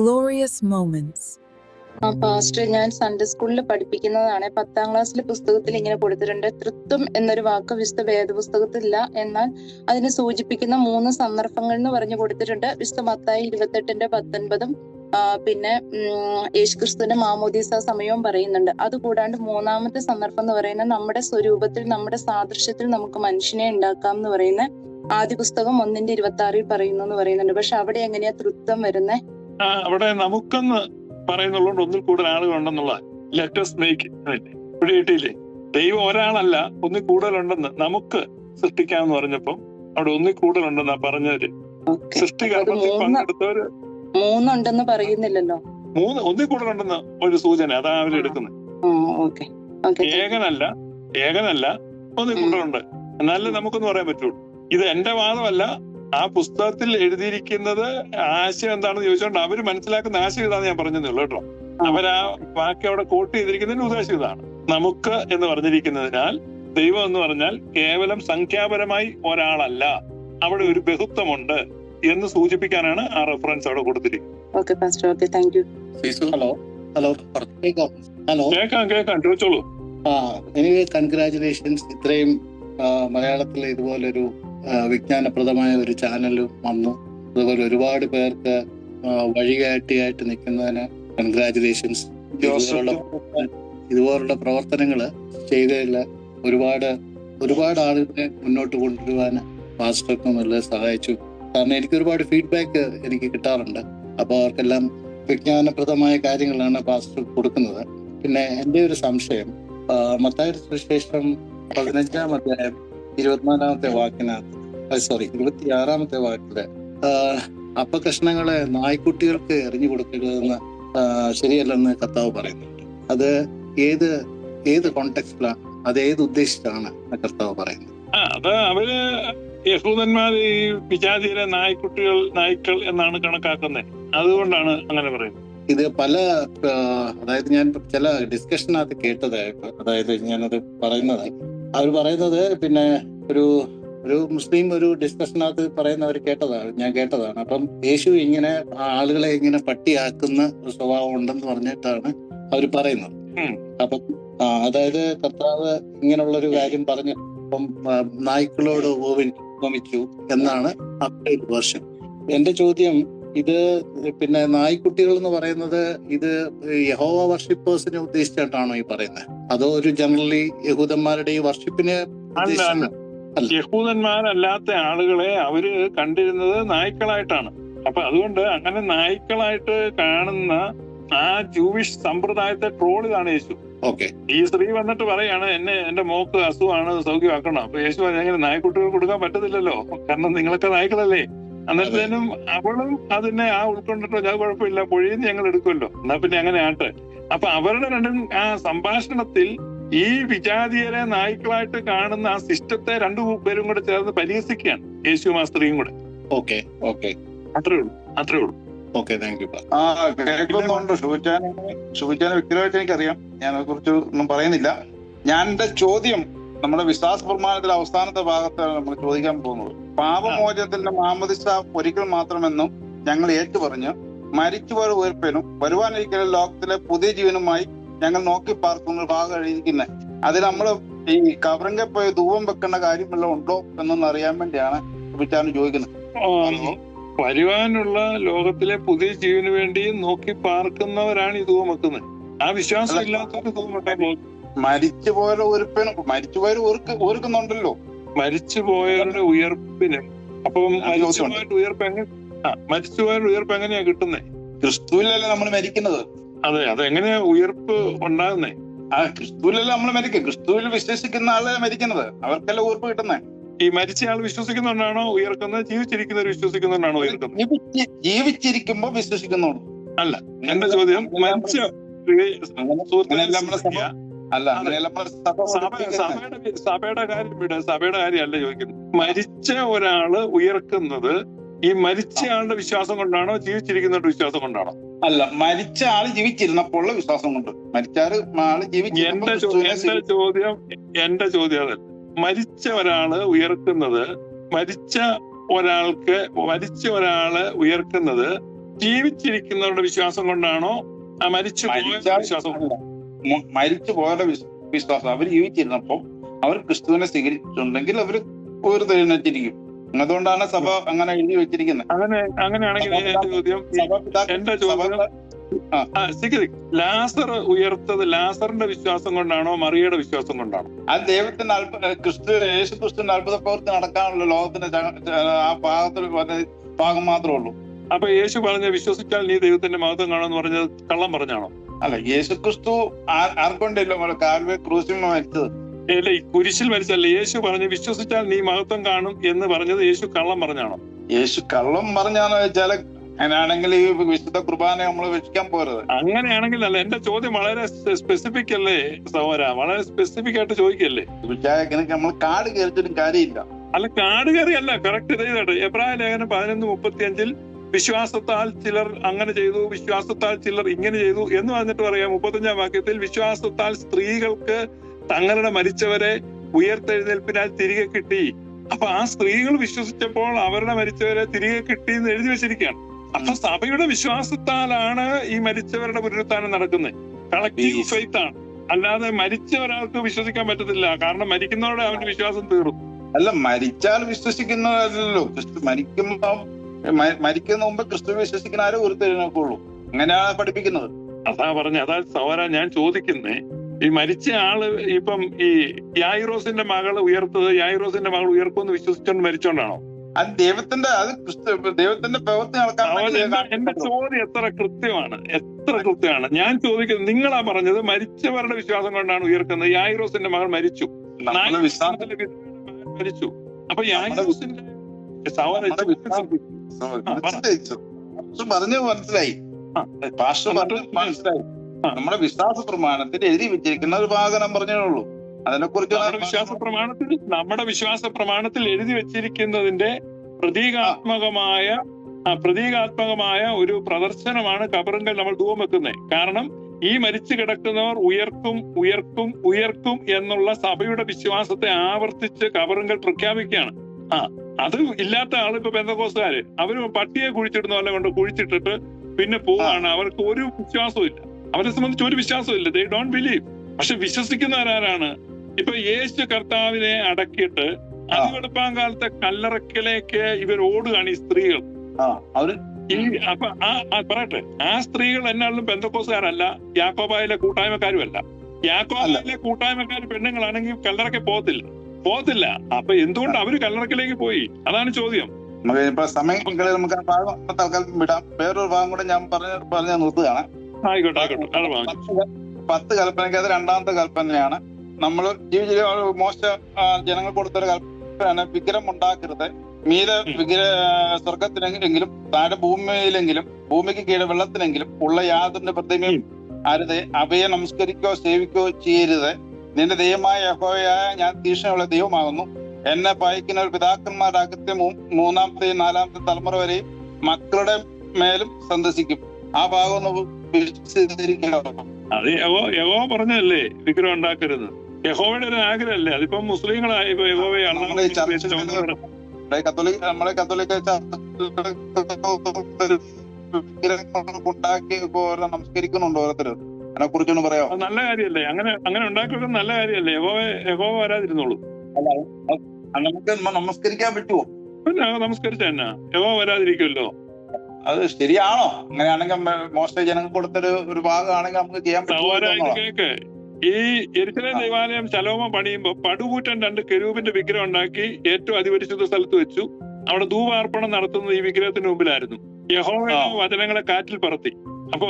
glorious moments. Pastor ഞാൻ Sunday സ്കൂളിൽ പഠിപ്പിക്കുന്നതാണ്. പത്താം ക്ലാസ്സിലെ പുസ്തകത്തിൽ ഇങ്ങനെ കൊടുത്തിട്ടുണ്ട്. തൃത്വം എന്നൊരു വാക്ക് വിശുദ്ധ വേദപുസ്തകത്തിലില്ല. എന്നാൽ അതിനെ സൂചിപ്പിക്കുന്ന മൂന്ന് സന്ദർഭങ്ങൾ എന്ന് പറഞ്ഞു കൊടുത്തിട്ടുണ്ട്. വിശുദ്ധ മത്തായി ഇരുപത്തെട്ടിന്റെ പത്തൊൻപതും പിന്നെ യേശുക്രിസ്തുവിന്റെ മാമോദീസ സമയവും പറയുന്നുണ്ട്. അതുകൂടാണ്ട് മൂന്നാമത്തെ സന്ദർഭം എന്ന് പറയുന്നത് നമ്മുടെ സ്വരൂപത്തിൽ നമ്മുടെ സാദൃശ്യത്തിൽ നമുക്ക് മനുഷ്യനെ ഉണ്ടാക്കാം എന്ന് പറയുന്ന ആദ്യ പുസ്തകം ഒന്നിന്റെ ഇരുപത്തി ആറിൽ പറയുന്നു എന്ന് പറയുന്നുണ്ട്. പക്ഷെ അവിടെ എങ്ങനെയാ തൃത്വം വരുന്നത് അവിടെ നമുക്കെന്ന് പറയുന്നുള്ളതുകൊണ്ട് ഒന്നിൽ കൂടുതൽ ആളുകളുണ്ടെന്നുള്ള ലെറ്റസ് മേക്ക് ഇവിടെ കിട്ടിയില്ലേ? ദൈവം ഒരാളല്ല ഒന്നിൽ കൂടുതലുണ്ടെന്ന് നമുക്ക് സൃഷ്ടിക്കാമെന്ന് പറഞ്ഞപ്പം അവിടെ ഒന്നിൽ കൂടുതലുണ്ടെന്നാ പറഞ്ഞവര് സൃഷ്ടികർമ്മത്തിൽ പങ്കെടുത്തവര് മൂന്നുണ്ടെന്ന് പറയുന്നില്ലല്ലോ. മൂന്ന് ഒന്നിൽ കൂടുതലുണ്ടെന്ന് ഒരു സൂചന അതാ അവരെടുക്കുന്നത് ഓക്കെ. ഓക്കെ. ഏകനല്ല ഏകനല്ല ഒന്നിൽ. കൂടുതലുണ്ട്. എന്നാലേ നമുക്കൊന്നും പറയാൻ പറ്റുള്ളൂ. ഇത് എന്റെ വാദമല്ല ആ പുസ്തകത്തിൽ എഴുതിയിരിക്കുന്നത് ആശയം എന്താണെന്ന് ചോദിച്ചുകൊണ്ട് അവർ മനസ്സിലാക്കുന്ന ആശയം ഇതാന്ന് ഞാൻ പറഞ്ഞതേ ഉള്ളൂ കേട്ടോ. അവരാ വാക്ക് അവിടെ കോട്ട് ചെയ്തിരിക്കുന്നതിന് ഉദ്ദേശം ഇതാണ്. നമുക്ക് എന്ന് പറഞ്ഞിരിക്കുന്നതിനാൽ ദൈവം എന്ന് പറഞ്ഞാൽ കേവലം സംഖ്യാപരമായി ഒരാളല്ല. അവിടെ ഒരു ബഹുത്വമുണ്ട് എന്ന് സൂചിപ്പിക്കാനാണ് ആ റെഫറൻസ് അവിടെ കൊടുത്തിരിക്കുന്നത്. Okay pastor okay thank you സീസു hello hello hello കേൾക്കാം. കേൾക്കാം ചോദിച്ചോളൂ ആ എനിക്ക് കൺഗ്രാചുലേഷൻസ് ഇത്രയും ആ, മലയാളത്തിൽ ഇതുപോലൊരു ആ, വിജ്ഞാനപ്രദമായ ഒരു ചാനൽ വന്നു. അതുപോലെ ഒരുപാട് പേർക്ക് വഴികാട്ടിയായിട്ട് നിൽക്കുന്നതിന് കൺഗ്രാചുലേഷൻസ് ഇതുപോലുള്ള ഇതുപോലുള്ള പ്രവർത്തനങ്ങൾ ചെയ്തതിൽ ഒരുപാട് ഒരുപാട് ആളുകളെ മുന്നോട്ട് കൊണ്ടുവരുവാൻ മാസ്റ്റർക്കും നല്ല സഹായിച്ചു. കാരണം എനിക്ക് ഒരുപാട് ഫീഡ്ബാക്ക് എനിക്ക് കിട്ടാറുണ്ട്. അപ്പോൾ അവർക്കെല്ലാം വിജ്ഞാനപ്രദമായ കാര്യങ്ങളാണ് പാസ്റ്റർ കൊടുക്കുന്നത്. പിന്നെ എന്റെ ഒരു സംശയം മത്തായ സുവിശേഷം പതിനഞ്ചാം അധ്യായം ഇരുപത്തിനാലാമത്തെ വാക്കിനകത്ത് സോറി ഇരുപത്തിയാറാമത്തെ വാക്കിൽ അപ്പകഷ്ണങ്ങളെ നായ്ക്കുട്ടികൾക്ക് എറിഞ്ഞു കൊടുക്കരുതെന്ന് ശരിയല്ലെന്ന് കർത്താവ് പറയുന്നുണ്ട്. അത് ഏത് ഏത് കോണ്ടെക്സ്റ്റിലാണ് അത് ഏത് ഉദ്ദേശിച്ചാണ് കർത്താവ് പറയുന്നത്? അത് അവർ യഹൂദന്മാർ ഈ വിജാതിയിലെ നായ്ക്കുട്ടികൾ നായ്ക്കൾ എന്നാണ് കണക്കാക്കുന്നത് അതുകൊണ്ടാണ് അങ്ങനെ പറയുന്നത്. ഇത് പല അതായത് ഞാൻ ചില ഡിസ്കഷനകത്ത് കേട്ടത് അതായത് ഞാനത് പറയുന്നത് അവർ പറയുന്നത് പിന്നെ ഒരു ഒരു മുസ്ലിം ഒരു ഡിസ്കഷനകത്ത് പറയുന്നവർ കേട്ടതാണ് ഞാൻ കേട്ടതാണ്. അപ്പം യേശു ഇങ്ങനെ ആളുകളെ ഇങ്ങനെ പട്ടിയാക്കുന്ന ഒരു സ്വഭാവം ഉണ്ടെന്ന് പറഞ്ഞിട്ടാണ് അവർ പറയുന്നത്. അപ്പം അതായത് കർത്താവ് ഇങ്ങനെയുള്ള ഒരു കാര്യം പറഞ്ഞു അപ്പം നായ്ക്കളോട് ഓവി- ഉപമിച്ചു എന്നാണ് അപ്ഡേറ്റ് വേർഷൻ എന്റെ ചോദ്യം ഇത് പിന്നെ നായ്ക്കുട്ടികൾ എന്ന് പറയുന്നത് ഇത് യഹോവ വർഷിപ്പേഴ്സിനെ ഉദ്ദേശിച്ചിട്ടാണോ ഈ പറയുന്നത്? അതോ ഒരു ജനറലി യഹൂദന്മാരുടെ ഈ വർഷിപ്പിനെ യഹൂദന്മാരല്ലാത്ത ആളുകളെ അവർ കണ്ടിരുന്നത് നായ്ക്കളായിട്ടാണ്. അപ്പൊ അതുകൊണ്ട് അങ്ങനെ നായ്ക്കളായിട്ട് കാണുന്ന ആ ജൂവിഷ് സമ്പ്രദായത്തെ ട്രോൾ ഇതാണ് യേശു. ഓക്കെ. ഈ സ്ത്രീ വന്നിട്ട് പറയാണ് എന്നെ എന്റെ മോക്ക് അസുഖമാണ് സൗഖ്യമാക്കണം? അപ്പൊ യേശു അങ്ങനെ നായ്ക്കുട്ടികൾ കൊടുക്കാൻ പറ്റത്തില്ലല്ലോ? കാരണം നിങ്ങളൊക്കെ നായ്ക്കളല്ലേ? അന്നേരത്തേനും അവളും അതിനെ ആ ഉൾക്കൊണ്ടിട്ടോ ഞാൻ കുഴപ്പമില്ല പൊഴിയെന്ന് ഞങ്ങൾ എടുക്കുമല്ലോ. എന്നാ പിന്നെ അങ്ങനെ ആട്ടെ. അപ്പൊ അവരുടെ രണ്ടും ആ സംഭാഷണത്തിൽ ഈ വിജാതിയരെ നായ്ക്കളായിട്ട് കാണുന്ന ആ സിസ്റ്റത്തെ രണ്ടു പേരും കൂടെ ചേർന്ന് പരിഹസിക്കുകയാണ് യേശു മാസ്ത്രിയും കൂടെ. Okay okay. അത്രേ ഉള്ളൂ അത്രേ ഉള്ളൂ. ഓക്കെ താങ്ക് യു ആ കേൾക്കുന്നുണ്ട്. ഷൂറ്റാൻ ഷൂറ്റാനെ വ്യക്തിപരമായിട്ട് എനിക്കറിയാം. ഞാൻ അതിനെ കുറിച്ച് ഒന്നും പറയുന്നില്ല. ഞാൻ എന്റെ ചോദ്യം നമ്മുടെ വിശ്വാസ പ്രമാണത്തിലെ അവസാനത്തെ ഭാഗത്താണ് നമ്മൾ ചോദിക്കാൻ പോകുന്നത്. പാപമോചനത്തിന്റെ മാമദിസ ഒരിക്കൽ മാത്രമെന്നും ഞങ്ങൾ ഏറ്റു പറഞ്ഞു മരിച്ചുപോയ ഉയർപ്പിനും വരുവാനിരിക്കുന്ന ലോകത്തിലെ പുതിയ ജീവനുമായി ഞങ്ങൾ നോക്കി പാർക്കുന്ന ഭാഗം എഴുതിയിരിക്കുന്നത് അതിൽ നമ്മൾ ഈ കവറിങ്ക പോയി ധൂപം വെക്കേണ്ട കാര്യം വല്ലതും ഉണ്ടോ എന്നൊന്ന് അറിയാൻ വേണ്ടിയാണ് വിചാരണ ചോദിക്കുന്നത്. വരുവാനുള്ള ലോകത്തിലെ പുതിയ ജീവന് വേണ്ടി നോക്കി പാർക്കുന്നവരാണ് ഈ ധൂപം വെക്കുന്നത് ആ വിശ്വാസം ഇല്ലാത്തവർ ധൂപം മരിച്ചുപോയ വെക്കാൻ മരിച്ചുപോയ ഓർക്കുന്നുണ്ടല്ലോ മരിച്ചുപോയവരുടെ ഉയർപ്പിന് അപ്പം. മരിച്ചുപോയവരുടെ ഉയർപ്പ് എങ്ങനെ ആ മരിച്ചുപോയവരുടെ ഉയർപ്പ് എങ്ങനെയാ കിട്ടുന്നേ? ക്രിസ്തുവിലല്ലേ നമ്മൾ മരിക്കുന്നത്? അതെ അതെങ്ങനെയാ ഉയർപ്പ് ഉണ്ടാകുന്നേ? ആ ക്രിസ്തുവിലല്ലേ നമ്മൾ മരിക്കും ക്രിസ്തുവിൽ വിശ്വസിക്കുന്ന ആളെ മരിക്കുന്നത്? അവർക്കല്ലേ ഉയർപ്പ് കിട്ടുന്നേ? ഈ മരിച്ചയാൾ വിശ്വസിക്കുന്നുണ്ടാണോ ഉയർക്കുന്നത്? ജീവിച്ചിരിക്കുന്നവർ വിശ്വസിക്കുന്നുണ്ടാണോ ഉയർക്കുന്നത്? ജീവിച്ച് ജീവിച്ചിരിക്കുമ്പോ വിശ്വസിക്കുന്നുള്ളൂ അല്ല എന്റെ ചോദ്യം മരിച്ച അല്ല. സഭയുടെ സഭയുടെ കാര്യം വിട് സഭയുടെ കാര്യമല്ല ചോദിക്കുന്നത്. മരിച്ച ഒരാൾ ഉയർക്കുന്നത് ഈ മരിച്ച ആളുടെ വിശ്വാസം കൊണ്ടാണോ ജീവിച്ചിരിക്കുന്നവരുടെ വിശ്വാസം കൊണ്ടാണോ? അല്ല മരിച്ച ആൾ ജീവിച്ചിരുന്നപ്പോഴുള്ള വിശ്വാസം കൊണ്ട്. മരിച്ച ആൾ ജീവിച്ചിരുന്നപ്പോൾ എന്റെ എന്റെ ചോദ്യം എന്റെ ചോദ്യം അതല്ല. മരിച്ച ഒരാൾ ഉയർക്കുന്നത് മരിച്ച ഒരാൾക്ക് മരിച്ച ഒരാൾ ഉയർക്കുന്നത് ജീവിച്ചിരിക്കുന്നവരുടെ വിശ്വാസം കൊണ്ടാണോ ആ മരിച്ചു വിശ്വാസം അല്ല. മരിച്ചു പോയ വിശ്വ- വിശ്വാസം അവർ ജീവിച്ചിരുന്നപ്പം അവർ ക്രിസ്തുവിനെ സ്വീകരിച്ചിട്ടുണ്ടെങ്കിൽ അവർ ഉയർത്തെഴുന്നേറ്റിരിക്കും അതുകൊണ്ടാണ് സഭ അങ്ങനെ എഴുതി വെച്ചിരിക്കുന്നത്. അങ്ങനെ അങ്ങനെയാണെങ്കിൽ എന്റെ ചോദ്യം. ലാസർ ഉയർത്തത് ലാസറിന്റെ വിശ്വാസം കൊണ്ടാണോ മറിയയുടെ വിശ്വാസം കൊണ്ടാണോ? അത് ദൈവത്തിന്റെ അത്ഭുത ക്രിസ്തു യേശു ക്രിസ്തുവിന്റെ അത്ഭുത പ്രവൃത്തി നടക്കാനുള്ള ലോകത്തിന്റെ ആ ഭാഗത്തിൽ ഭാഗം മാത്രമേ ഉള്ളൂ. അപ്പൊ യേശു പറഞ്ഞ വിശ്വസിച്ചാൽ നീ ദൈവത്തിന്റെ മഹത്വം കാണുമെന്ന് പറഞ്ഞത് കള്ളം പറഞ്ഞാണോ? അല്ല യേശു ക്രിസ്തു ആർ- ആർക്കൊണ്ടല്ലോ കാൽവേ ക്രൂസിൽ മരിച്ചത്? അല്ലെ കുരിശിൽ മരിച്ചല്ല യേശു പറഞ്ഞു വിശ്വസിച്ചാൽ നീ മഹത്വം കാണും എന്ന് പറഞ്ഞത് യേശു കള്ളം പറഞ്ഞാണോ? യേശു കള്ളം പറഞ്ഞാണോ വെച്ചാൽ അങ്ങനെയാണെങ്കിൽ ഈ വിശുദ്ധ കുർബാന നമ്മൾ വെച്ചിക്കാൻ പോരുത് അങ്ങനെയാണെങ്കിൽ അല്ല എന്റെ ചോദ്യം വളരെ സ്പെസിഫിക് അല്ലേ സഹോര വളരെ സ്പെസിഫിക് ആയിട്ട് ചോദിക്കല്ലേ? നമ്മൾ കാട് കയറിച്ചിട്ടും കാര്യമില്ല. അല്ല കാട് കയറിയല്ല കറക്റ്റ് ചെയ്തോട്ടെ എബ്രാഹിം ലേഖനം പതിനൊന്ന് മുപ്പത്തി അഞ്ചിൽ വിശ്വാസത്താൽ ചിലർ അങ്ങനെ ചെയ്തു വിശ്വാസത്താൽ ചിലർ ഇങ്ങനെ ചെയ്തു എന്ന് പറഞ്ഞിട്ട് പറയാം മുപ്പത്തഞ്ചാം വാക്യത്തിൽ വിശ്വാസത്താൽ സ്ത്രീകൾക്ക് തങ്ങളുടെ മരിച്ചവരെ ഉയർത്തെഴുന്നേൽപ്പിനാൽ തിരികെ കിട്ടി. അപ്പൊ ആ സ്ത്രീകൾ വിശ്വസിച്ചപ്പോൾ അവരുടെ മരിച്ചവരെ തിരികെ കിട്ടി എന്ന് എഴുതി വെച്ചിരിക്കുകയാണ്. അപ്പൊ സഭയുടെ വിശ്വാസത്താലാണ് ഈ മരിച്ചവരുടെ പുനരുത്ഥാനം നടക്കുന്നത്. കളക്റ്റീവ് ഫെയ്ത്ത് ആണ്. അല്ലാതെ മരിച്ച ഒരാൾക്ക് വിശ്വസിക്കാൻ പറ്റത്തില്ല. കാരണം മരിക്കുന്നവരുടെ അവന്റെ വിശ്വാസം തീർന്നു. അല്ല മരിച്ചാൽ വിശ്വസിക്കുന്നതല്ലോ മരിക്കുമ്പോ മരിക്കുന്ന മുമ്പ് ക്രിസ്തു വിശ്വസിക്കുന്ന ആരും ഉയർത്തെഴുന്നേക്കുള്ളൂ അങ്ങനെയാണ് പഠിപ്പിക്കുന്നത്. അതാ പറഞ്ഞ അതാ സൗര ഞാൻ ചോദിക്കുന്നേ. ഈ മരിച്ച ആൾ ഇപ്പം ഈ യായിറോസിന്റെ മകൾ ഉയർത്തത് യായിറോസിന്റെ മകൾ ഉയർക്കുമെന്ന് വിശ്വസിച്ചോണ്ട് മരിച്ചോണ്ടാണോ? അത് ദൈവത്തിന്റെ അത് ക്രിസ്തു ദൈവത്തിന്റെ പ്രവൃത്തി നടക്കാൻ എന്റെ ചോദ്യം എത്ര കൃത്യമാണ്? എത്ര കൃത്യമാണ്? ഞാൻ ചോദിക്കുന്നത് നിങ്ങളാ പറഞ്ഞത് മരിച്ചവരുടെ വിശ്വാസം കൊണ്ടാണ് ഉയർക്കുന്നത്. യായിറോസിന്റെ മകൾ മരിച്ചു. മരിച്ചു. അപ്പൊ യായിറോസിന്റെ സഹോദരൻ പറഞ്ഞു മനസ്സിലായി. പാസ്റ്റർ പറഞ്ഞു മനസ്സിലായി. നമ്മുടെ വിശ്വാസ പ്രമാണത്തിൽ എഴുതി വെച്ചിരിക്കുന്ന ഒരു ഭാഗം പറഞ്ഞേ അതിനെ കുറിച്ച് വിശ്വാസ പ്രമാണത്തിൽ നമ്മുടെ വിശ്വാസ പ്രമാണത്തിൽ എഴുതി വെച്ചിരിക്കുന്നതിന്റെ പ്രതീകാത്മകമായ പ്രതീകാത്മകമായ ഒരു പ്രദർശനമാണ് കബറിങ്കൽ നമ്മൾ ധൂപം വെക്കുന്നത് കാരണം ഈ മരിച്ചു കിടക്കുന്നവർ ഉയർക്കും ഉയർക്കും ഉയർക്കും എന്നുള്ള സഭയുടെ വിശ്വാസത്തെ ആവർത്തിച്ച് കബറിങ്കൽ പ്രഖ്യാപിക്കുകയാണ്. ആ അത് ഇല്ലാത്ത ആൾ ഇപ്പൊ ബന്ധകോസുകാര് അവർ പട്ടിയെ കുഴിച്ചിടുന്ന പോലെ കൊണ്ട് കുഴിച്ചിട്ടിട്ട് പിന്നെ പോവാണ്. അവർക്ക് ഒരു വിശ്വാസവും ഇല്ല. അവരെ സംബന്ധിച്ച് ഒരു വിശ്വാസവും ഇല്ല. ദേ ഡോണ്ട് ബിലീവ് പക്ഷെ വിശ്വസിക്കുന്നവരാരാണ് ഇപ്പൊ യേശു കർത്താവിനെ അടക്കിയിട്ട് അതിവെടുപ്പാൻ കാലത്തെ കല്ലറക്കിലേക്ക് ഇവർ ഓടുകയാണ് ഈ സ്ത്രീകൾ. ഈ അപ്പൊ ആ ആ, പറയട്ടെ. ആ സ്ത്രീകൾ എന്നാലും ബന്ധക്കോസുകാരല്ല യാക്കോബായിലെ കൂട്ടായ്മക്കാരുമല്ല. യാക്കോബായിലെ കൂട്ടായ്മക്കാർ പെണ്ണുങ്ങളാണെങ്കിൽ കല്ലറയ്ക്ക് പോകത്തില്ല. പോകത്തില്ല. അപ്പൊ എന്തുകൊണ്ട് അവർ കല്ലറക്കിലേക്ക് പോയി? അതാണ് ചോദ്യം. നമുക്ക് ഇപ്പൊ സമയം നമുക്ക് ആ ഭാഗം തൽക്കാലം വിടാം. വേറൊരു ഭാഗം കൂടെ ഞാൻ പറഞ്ഞ പറഞ്ഞ നിർത്തുകയാണ്. ആയിക്കോട്ടെ ആയിക്കോട്ടെ. പത്ത് കൽപ്പനക്ക് അത് രണ്ടാമത്തെ കൽപ്പനയാണ്. നമ്മൾ ജീവിത മോശ ജനങ്ങൾ കൊടുത്തൊരു കൽപ്പനയാണ് വിഗ്രഹം ഉണ്ടാക്കരുത്. മീര വിഗ്രഹ സ്വർഗത്തിനെങ്കിലും താഴെ ഭൂമിയിലെങ്കിലും ഭൂമിക്ക് കീഴെ വെള്ളത്തിനെങ്കിലും ഉള്ള യാതൊരു പ്രതിമയും അരുത്. അവയെ നമസ്കരിക്കോ സേവിക്കോ ചെയ്യരുത്. നിന്റെ ദൈവമായ യഹോവയായ ഞാൻ തീക്ഷ്ണയുള്ള ദൈവമാകുന്നു. എന്നെ പായിക്കുന്ന ഒരു പിതാക്കന്മാരുടെ അകത്തെ മൂന്നാമത്തെ നാലാമത്തെ തലമുറ വരെയും മക്കളുടെ മേലും സന്ദർശിക്കും. ആ ഭാഗം അത് യഹോ യഹോ പറഞ്ഞതല്ലേ വിഗ്രഹം ഉണ്ടാക്കരുത്. യഹോവയുടെ ഒരു ആഗ്രഹമല്ലേ? അതിപ്പോ മുസ്ലിങ്ങളായി കത്തോലിക്ക നമ്മളെ കത്തോലിക്ക ഉണ്ടാക്കി നമസ്കരിക്കുന്നുണ്ട് ഓരോരുത്തർ അതിനെ കുറിച്ചൊന്ന് പറയാമോ? അത് നല്ല കാര്യമല്ലേ? അങ്ങനെ അങ്ങനെ ഉണ്ടാക്കി വെക്കുന്നത് നല്ല കാര്യമല്ലേ? യഹോവ യഹോവ വരാതിരുന്നോളൂ. അല്ല നമുക്ക് നമസ്കരിക്കാൻ പറ്റുമോ? പിന്നെ നമസ്കരിച്ച തന്നെ. യഹോവ വരാതിരിക്കുമല്ലോ. അത് ശരിയാണോ? അങ്ങനെയാണെങ്കിൽ മോശ ജനങ്ങൾ കൊടുത്തൊരു ഒരു ഭാഗമാണെങ്കിൽ നമുക്ക് ചെയ്യാൻ പറ്റും പറ്റുമോ കേക്ക്. ഈ എരിശിലേം ദേവാലയം ശലോമ പണിയുമ്പോ പടുകൂറ്റൻ രണ്ട് കെരൂപിന്റെ വിഗ്രഹം ഉണ്ടാക്കി ഏറ്റവും അതിപരിശുദ്ധ സ്ഥലത്ത് വെച്ചു. അവിടെ ധൂപാർപ്പണം നടത്തുന്നത് ഈ വിഗ്രഹത്തിന് മുമ്പിലായിരുന്നു. യഹോവ. വചനങ്ങളെ കാറ്റിൽ പറത്തി. അപ്പോ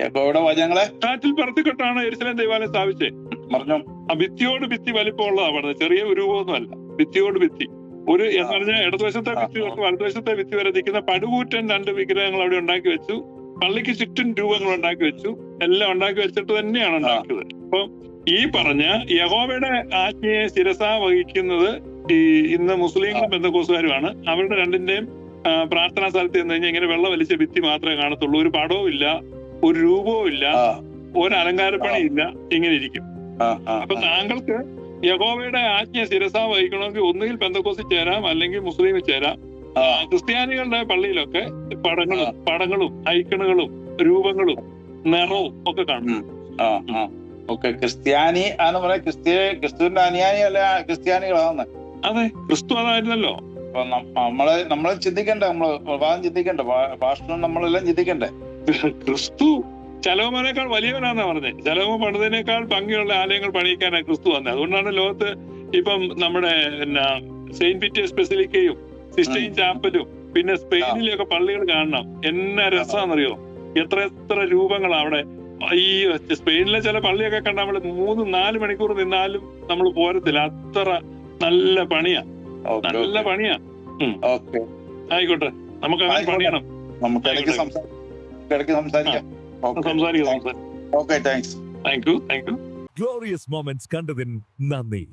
യഹോവയുടെ വചനങ്ങളെ കാറ്റിൽ പറത്തിക്കെട്ടാണ് എരിശിലേം ദൈവാലയം സ്ഥാപിച്ചേ പറഞ്ഞു. ആ ഭിത്തിയോട് ഭിത്തി വലിപ്പമുള്ളതാ പറഞ്ഞത് ചെറിയ ഒരു രൂപമൊന്നുമല്ല. ഭിത്തിയോട് ഭിത്തി. ഒരു എന്ന് പറഞ്ഞാൽ ഇടതുവശത്തെ ഭിത്തി. തൊട്ട് വലതുവശത്തെ ഭിത്തി വരെ നിൽക്കുന്ന പടുകൂറ്റൻ രണ്ട് വിഗ്രഹങ്ങൾ അവിടെ ഉണ്ടാക്കി വെച്ചു. പള്ളിക്ക് ചുറ്റും രൂപങ്ങൾ ഉണ്ടാക്കി വെച്ചു. എല്ലാം ഉണ്ടാക്കി വെച്ചിട്ട് തന്നെയാണ് ഉണ്ടാക്കിയത്. അപ്പൊ ഈ പറഞ്ഞ യഹോവയുടെ ആജ്ഞയെ ശിരസ വഹിക്കുന്നത് ഈ ഇന്ന് മുസ്ലിങ്ങളും ബന്ധക്കോസുകാരുമാണ്. അവരുടെ രണ്ടിന്റെയും പ്രാർത്ഥനാ സ്ഥലത്ത് നിന്ന് കഴിഞ്ഞാൽ ഇങ്ങനെ വെള്ളം വലിച്ച ഭിത്തി മാത്രമേ കാണത്തുള്ളൂ. ഒരു പടവും ഇല്ല ഒരു രൂപവും ഇല്ല ഒരു അലങ്കാരപ്പണി ഇല്ല ഇങ്ങനെ ഇരിക്കും അപ്പൊ താങ്കൾക്ക് യഹോവയുടെ ആജ്ഞ ശിരസ വഹിക്കണമെങ്കിൽ ഒന്നുകിൽ പെന്തക്കോസിൽ ചേരാം അല്ലെങ്കിൽ മുസ്ലിമിൽ ചേരാം. ക്രിസ്ത്യാനികളുടെ പള്ളിയിലൊക്കെ പടങ്ങളും പടങ്ങളും ഐക്കണുകളും രൂപങ്ങളും നിറവും ഒക്കെ കാണും. ഓക്കെ ക്രിസ്ത്യാനി എന്ന് പറയാ ക്രിസ്ത്യ ക്രിസ്തുവിന്റെ അനുയായി അല്ല അതെ ക്രിസ്തു അതായിരുന്നല്ലോ. അപ്പൊ നമ്മളെ നമ്മൾ നമ്മൾ ചിന്തിക്കണ്ടേ നമ്മൾ ഭാഗം ചിന്തിക്കണ്ടേ ഭാഷണം നമ്മളെല്ലാം ചിന്തിക്കണ്ടേ? ക്രിസ്തു ചലോമനേക്കാൾ വലിയവനാന്നാ പറഞ്ഞത് ചലോമ പണിതിനേക്കാൾ ഭംഗിയുള്ള ആലയങ്ങൾ പണിയിക്കാനാണ് ക്രിസ്തു വന്നത് അതുകൊണ്ടാണ് ലോകത്ത് ഇപ്പം നമ്മുടെ പിന്നെ സെയിന്റ് പീറ്റേഴ്സ് ബെസിലിക്കയും സിസ്റ്റൈൻ ചാപ്പലും പിന്നെ സ്പെയിനിലെയൊക്കെ പള്ളികൾ കാണണം. എന്ന രസമാണെന്നറിയോ എത്ര എത്ര രൂപങ്ങൾ അവിടെ. ഈ സ്പെയിനിലെ ചില പള്ളിയൊക്കെ കണ്ട നമ്മൾ മൂന്ന് നാല് മണിക്കൂർ നിന്നാലും നമ്മൾ പോരത്തില്ല. അത്ര നല്ല പണിയാ. നല്ല പണിയാ. ആയിക്കോട്ടെ. നമുക്ക് അങ്ങനെ. പണിയണം. നമുക്ക് ഇടയ്ക്ക് സംസാരിക്കാം. സംസാരിക്കാം okay thanks thank you thank you glorious moments കണ്ടതിന് നന്ദി.